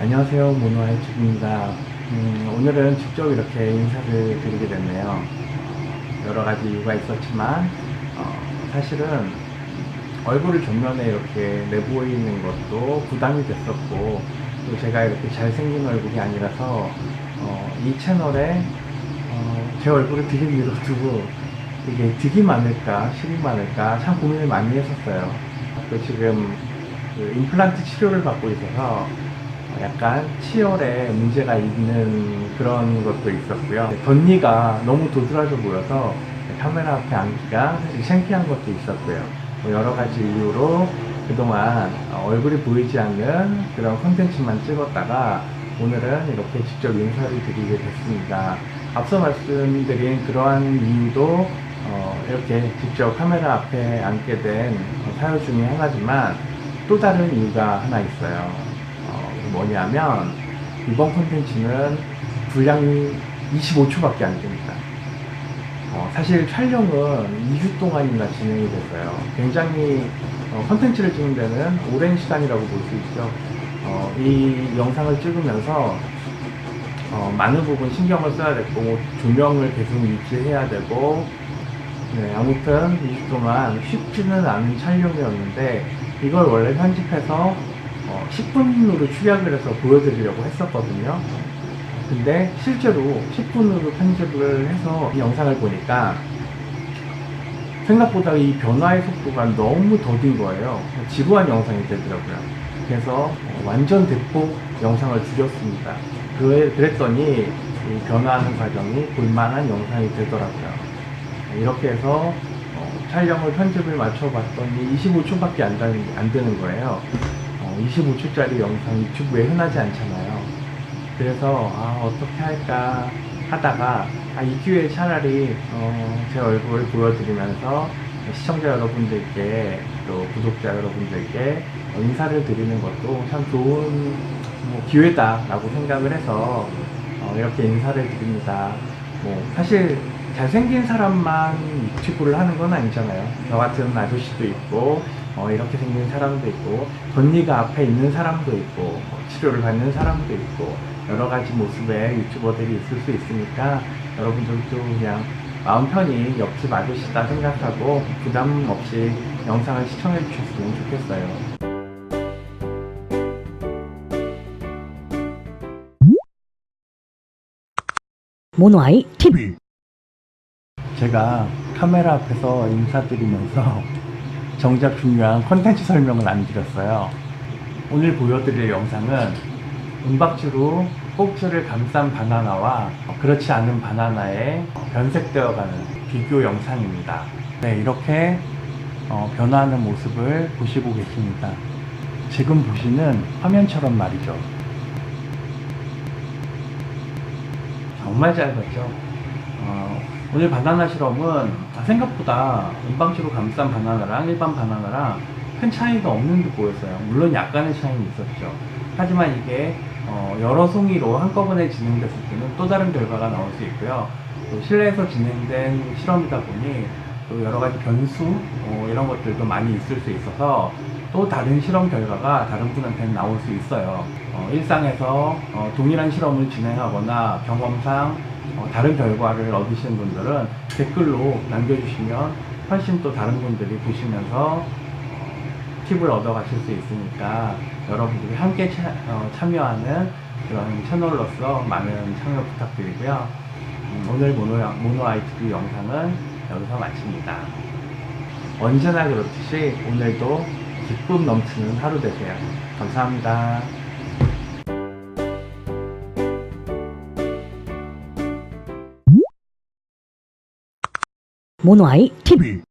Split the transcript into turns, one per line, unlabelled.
안녕하세요. 모노아이 축입니다. 음, 오늘은 직접 이렇게 인사를 드리게 됐네요. 여러 가지 이유가 있었지만, 어, 사실은 얼굴을 전면에 이렇게 내보이는 것도 부담이 됐었고, 또 제가 이렇게 잘생긴 얼굴이 아니라서, 어, 이 채널에 어, 제 얼굴을 되게 위로 두고, 이게 득이 많을까, 실이 많을까, 참 고민을 많이 했었어요. 또 지금 그 임플란트 치료를 받고 있어서 약간 치열에 문제가 있는 그런 것도 있었고요. 덧니가 너무 도드라져 보여서 카메라 앞에 앉기가 사실 창피한 것도 있었고요. 뭐 여러 가지 이유로 그동안 얼굴이 보이지 않는 그런 콘텐츠만 찍었다가 오늘은 이렇게 직접 인사를 드리게 됐습니다. 앞서 말씀드린 그러한 이유도 어, 이렇게 직접 카메라 앞에 앉게 된 사유 중에 하나지만 또 다른 이유가 하나 있어요. 어, 뭐냐면 이번 콘텐츠는 분량이 25초밖에 안 됩니다. 어, 사실 촬영은 2주 동안이나 진행이 됐어요. 굉장히 어, 콘텐츠를 찍는 데는 오랜 시간이라고 볼 수 있죠. 어, 이 영상을 찍으면서 어, 많은 부분 신경을 써야 됐고 조명을 계속 유지해야 되고 네, 아무튼 2주 동안 쉽지는 않은 촬영이었는데 이걸 원래 편집해서 어, 10분으로 축약을 해서 보여드리려고 했었거든요. 근데 실제로 10분으로 편집을 해서 이 영상을 보니까 생각보다 이 변화의 속도가 너무 더딘 거예요. 지루한 영상이 되더라고요. 그래서 어, 완전 대폭 영상을 줄였습니다. 그- 그랬더니 이 변화하는 과정이 볼만한 영상이 되더라고요. 이렇게 해서 어, 촬영을 편집을 맞춰봤더니 25초밖에 안, 되는, 안 되는 거예요. 25초짜리 영상 유튜브에 흔하지 않잖아요. 그래서 아, 어떻게 할까 하다가 아, 이 기회에 차라리 어, 제 얼굴 보여드리면서 시청자 여러분들께 또 구독자 여러분들께 어, 인사를 드리는 것도 참 좋은 뭐, 기회다라고 생각을 해서 어, 이렇게 인사를 드립니다. 뭐 사실 잘생긴 사람만 유튜브를 하는 건 아니잖아요. 저 같은 아저씨도 있고 어, 이렇게 생긴 사람도 있고 덧니가 앞에 있는 사람도 있고 뭐 치료를 받는 사람도 있고 여러 가지 모습의 유튜버들이 있을 수 있으니까 여러분들도 그냥 마음 편히 옆집 아저씨다 생각하고 부담 없이 영상을 시청해 주셨으면 좋겠어요.
모노아이 TV
제가 카메라 앞에서 인사드리면서 정작 중요한 콘텐츠 설명을 안 드렸어요. 오늘 보여드릴 영상은 은박지로 꼭지를 감싼 바나나와 그렇지 않은 바나나의 변색되어가는 비교 영상입니다. 네, 이렇게 어, 변화하는 모습을 보시고 계십니다. 지금 보시는 화면처럼 말이죠. 정말 짧았죠. 어, 오늘 바나나 실험은 생각보다 은방지로 감싼 바나나랑 일반 바나나랑 큰 차이가 없는 듯 보였어요. 물론 약간의 차이는 있었죠. 하지만 이게 어, 여러 송이로 한꺼번에 진행됐을 때는 또 다른 결과가 나올 수 있고요. 또 실내에서 진행된 실험이다 보니 또 여러 가지 변수 어, 이런 것들도 많이 있을 수 있어서 또 다른 실험 결과가 다른 분한테는 나올 수 있어요. 어, 일상에서 어, 동일한 실험을 진행하거나 경험상 어, 다른 결과를 얻으시는 분들은 댓글로 남겨주시면 훨씬 또 다른 분들이 보시면서 어, 팁을 얻어 가실 수 있으니까 여러분들이 함께 차- 어, 참여하는 그런 채널로서 많은 참여 부탁드리고요. 음, 오늘 모노, 모노 아이티비 영상은 여기서 마칩니다. 언제나 그렇듯이 오늘도 기쁨 넘치는 하루 되세요. 감사합니다.
모노아이 TV